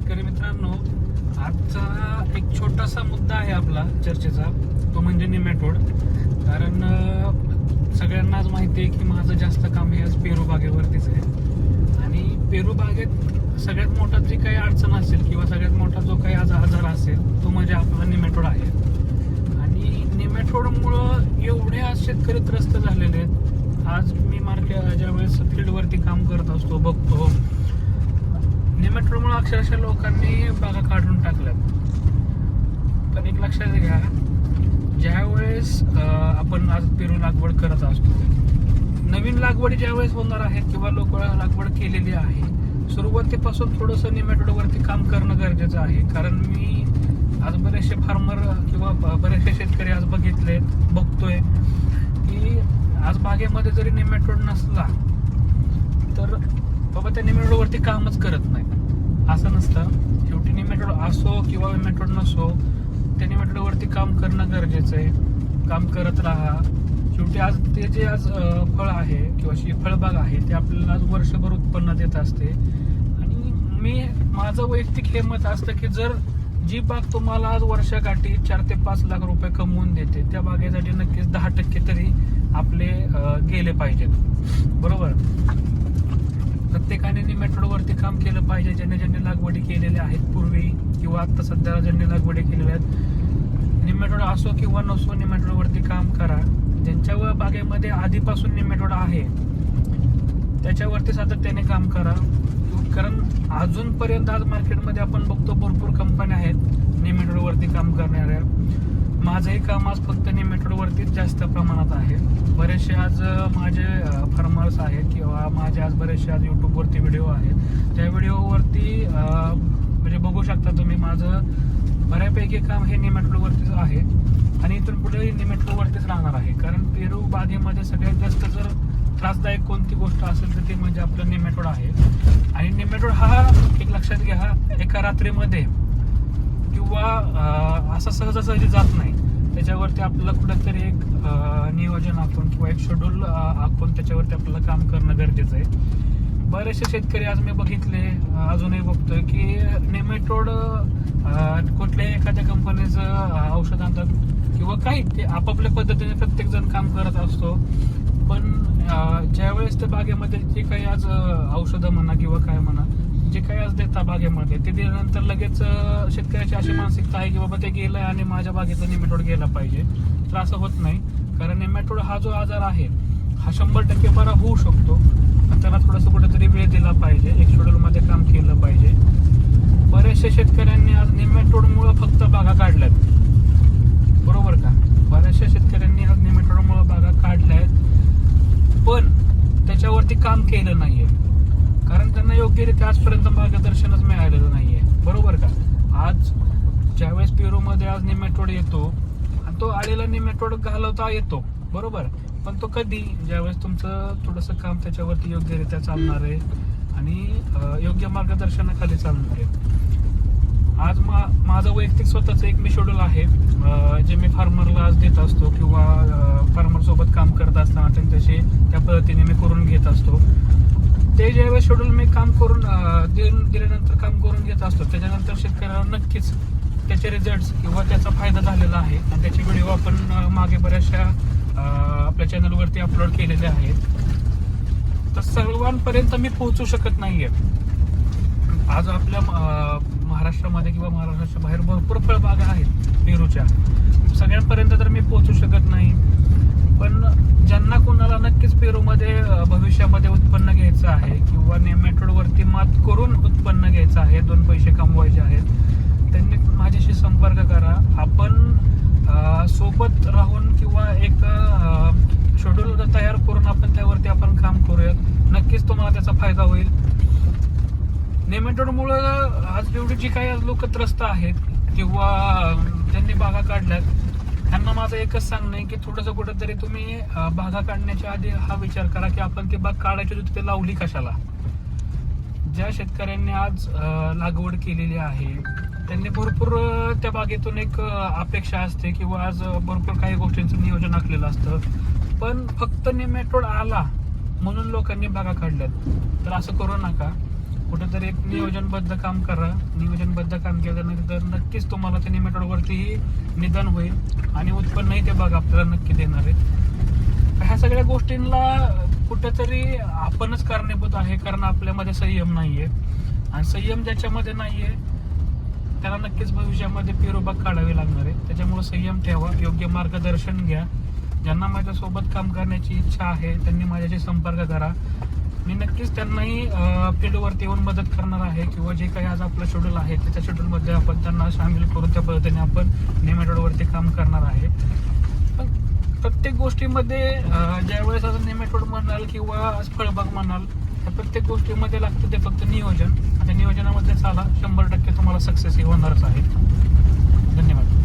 शेतकरी मित्रांनो आजचा एक छोटासा मुद्दा आहे आपला चर्चेचा. तो म्हणजे निमॅटोड कारण सगळ्यांनाच माहिती आहे की माझं जास्त काम हे आज पेरू बागेवरतीच आहे. आणि पेरू बागेत सगळ्यात मोठा जी काही अडचण असेल किंवा सगळ्यात मोठा जो काही आज आजार असेल तो म्हणजे आपला निमॅटोड आहे. आणि निमॅटोडमुळं एवढे आज शेतकरी त्रस्त झालेले आहेत. आज मी मार्केट ज्यावेळेस फील्डवरती काम करत असतो बघतो निमॅटोडमुळे अक्षरशः लोकांनी बागा काढून टाकल्यात. पण एक लक्षात घ्या ज्यावेळेस आपण आज पेरू लागवड करत असतो नवीन लागवड ज्यावेळेस होणार आहेत किंवा लोक लागवड केलेली आहे सुरुवातीपासून थोडंसं निमॅटोडवरती काम करणं गरजेचं आहे. कारण मी आज बरेचसे फार्मर किंवा ब- बरेचसे शेतकरी आज बघितले बघतोय की आज बागेमध्ये जरी निमॅटोड नसला तर बाबा त्या निमॅटोडवरती कामच करत नाही असं नसतं. शेवटी मेट्रोड असो किंवा मेट्रोड नसो त्या मेट्रोडवरती काम करणं गरजेचं आहे. काम करत राहा. शेवटी आज ते जे आज फळ आहे किंवा शी फळबाग आहे ते आपल्याला आज वर्षभर उत्पन्न देत असते. आणि मी माझं वैयक्तिक हे मत असतं की जर जी बाग तुम्हाला आज वर्षाकाठी चार ते पाच लाख रुपये कमवून देते त्या बागेसाठी नक्कीच दहा टक्के तरी आपले गेले पाहिजेत. बरोबर? प्रत्येकाने मेट्रोवरती काम केलं पाहिजे. ज्यांनी ज्यांनी लागवडी केलेल्या आहेत पूर्वी किंवा आता सध्या ज्यांनी लागवडी केलेल्या आहेत. निमेट्रोड असो किंवा नसो निमेटोडवरती काम करा. ज्यांच्या व बागेमध्ये आधीपासून निमेट्रोड आहे त्याच्यावरती सातत्याने काम करा. कारण अजूनपर्यंत आज मार्केटमध्ये आपण बघतो भरपूर कंपन्या आहेत निमेट्रोडवरती काम करणाऱ्या. माझंही काम आज फक्त निमेटोडवरतीच जास्त प्रमाणात आहे. बरेचसे आज माझे फार्मर्स आहेत किंवा माझे आज बरेचसे आज यूट्यूबवरती व्हिडिओ आहेत. त्या व्हिडिओवरती म्हणजे बघू शकता तुम्ही माझं बऱ्यापैकी काम हे निमेटोडवरतीच आहे आणि इथून पुढे निमेटोडवरतीच राहणार आहे. कारण पेरू बागेमध्ये सगळ्यात जास्त जर त्रासदायक कोणती गोष्ट असेल तर ती म्हणजे आपलं निमेटोड आहे. आणि निमेटोड हा एक लक्षात घ्या एका रात्रीमध्ये किंवा असं सहजासहजी जात नाही. त्याच्यावरती आपल्याला कुठंतरी एक नियोजन आखून किंवा एक शेड्यूल आखून त्याच्यावरती आपल्याला काम करणं गरजेचं आहे. बरेचसे शेतकरी आज मी बघितले अजूनही बघतोय की नेमेटोड कुठल्याही एखाद्या कंपनीचं औषध आणतात किंवा काही ते आपापल्या पद्धतीने प्रत्येक जण काम करत असतो. पण ज्यावेळेस त्या बागेमध्ये जे काही आज औषधं म्हणा किंवा काय म्हणा जे देता बागेमध्ये. ते दिल्यानंतर लगेच शेतकऱ्याची अशी मानसिकता आहे की बाबा ते गेलं आणि माझ्या बागेचा निमेटोड गेला पाहिजे. तर असं होत नाही. कारण निमेटोड हा जो आजार आहे हा शंभर टक्के बरा होऊ शकतो. त्याला थोडंसं कुठेतरी वेळ दिला पाहिजे. एक शेड्यूलमध्ये काम केलं पाहिजे. बऱ्याचशा शेतकऱ्यांनी आज निमेटोडमुळं फक्त बागा काढल्यात. बरोबर का? बऱ्याचशा शेतकऱ्यांनी आज निमेटोडमुळं बागा काढल्या आहेत पण त्याच्यावरती काम केलं नाही आहे कारण त्यांना योग्यरित्या आजपर्यंत मार्गदर्शनच मिळालेलं नाहीये. बरोबर का? आज ज्यावेळेस पेरूमध्ये आज निमेटोड येतो आणि तो आलेला निमेटोड घालवता येतो. बरोबर? पण तो कधी? ज्यावेळेस तुमचं थोडंसं काम त्याच्यावरती योग्यरित्या चालणार आहे आणि योग्य मार्गदर्शनाखाली चालणार आहे. आज मा माझं वैयक्तिक स्वतःचं एक मी शेड्यूल आहे जे मी फार्मरला आज देत असतो किंवा फार्मर सोबत काम करत असताना त्यांच्याशी त्या पद्धतीने मी करून घेत असतो. ते ज्यावेळेस शेड्यूल मी काम करून देऊन दिल्यानंतर काम करून घेत असतो त्याच्यानंतर शेतकऱ्याला नक्कीच त्याचे रिझल्ट किंवा त्याचा फायदा झालेला आहे. आणि त्याचे व्हिडिओ आपण मागे बऱ्याचशा आपल्या चॅनलवरती अपलोड केलेले आहेत. तर सर्वांपर्यंत मी पोहोचू शकत नाहीये. आज आपल्या महाराष्ट्रामध्ये किंवा महाराष्ट्राच्या बाहेर भरपूर फळबागा आहेत पेरूच्या. सगळ्यांपर्यंत तर मी पोहोचू शकत नाही. पण ज्यांना कोणाला नक्कीच पेरूमध्ये भविष्यामध्ये उत्पन्न घ्यायचं आहे किंवा नेमॅटोडवरती मात करून दोन पैसे कमवायचे आहेत. त्यांनी माझ्याशी संपर्क करा. आपण सोबत राहून किंवा एक शेड्यूल तयार करून आपण त्यावरती आपण काम करूयात. नक्कीच तुम्हाला त्याचा फायदा होईल. नेमेटोडमुळे आज एवढी जी काही आज लोक त्रस्त आहेत किंवा ज्यांनी बागा काढल्यात त्यांना माझं एकच सांगणं आहे की थोडंसं कुठंतरी तुम्ही बागा काढण्याच्या आधी हा विचार करा की आपण ती बाग काढायची होती ते लावली कशाला? ज्या शेतकऱ्यांनी आज लागवड केलेली आहे त्यांनी भरपूर त्या बागेतून एक अपेक्षा असते किंवा आज भरपूर काही गोष्टींचं नियोजन आखलेलं असतं. पण फक्त निमेटोड आला म्हणून लोकांनी बागा काढल्यात. तर असं करू नका. कुठेतरी एक नियोजनबद्ध काम करा. नियोजनबद्ध काम केल्यानंतर नक्कीच तुम्हाला त्या निमेटोडवरतीही निधन होईल आणि उत्पन्नही ते बाग आपल्याला नक्की देणार आहे. ह्या सगळ्या गोष्टींना कुठेतरी आपणच कारणीभूत आहे कारण आपल्यामध्ये संयम नाहीये. आणि संयम ज्याच्यामध्ये नाहीये त्याला नक्कीच भविष्यामध्ये पिरोबाग काढावी लागणार आहे. त्याच्यामुळे संयम ठेवा योग्य मार्गदर्शन घ्या. ज्यांना माझ्यासोबत काम करण्याची इच्छा आहे त्यांनी माझ्याशी संपर्क करा. मी नक्कीच त्यांनाही फील्डवरती येऊन मदत करणार आहे किंवा जे काही आज आपलं शेड्यूल आहे त्याच्या शेड्यूलमध्ये आपण त्यांना सामील करून त्या पद्धतीने आपण नेमेटोडवरती काम करणार आहे. प्रत्येक गोष्टीमध्ये ज्यावेळेस आता नेमेटोड म्हणाल किंवा फळबाग म्हणाल त्या प्रत्येक गोष्टीमध्ये लागतं ते फक्त नियोजन. त्या नियोजनामध्ये चाला शंभर टक्के तुम्हाला सक्सेस होणारच आहे. धन्यवाद.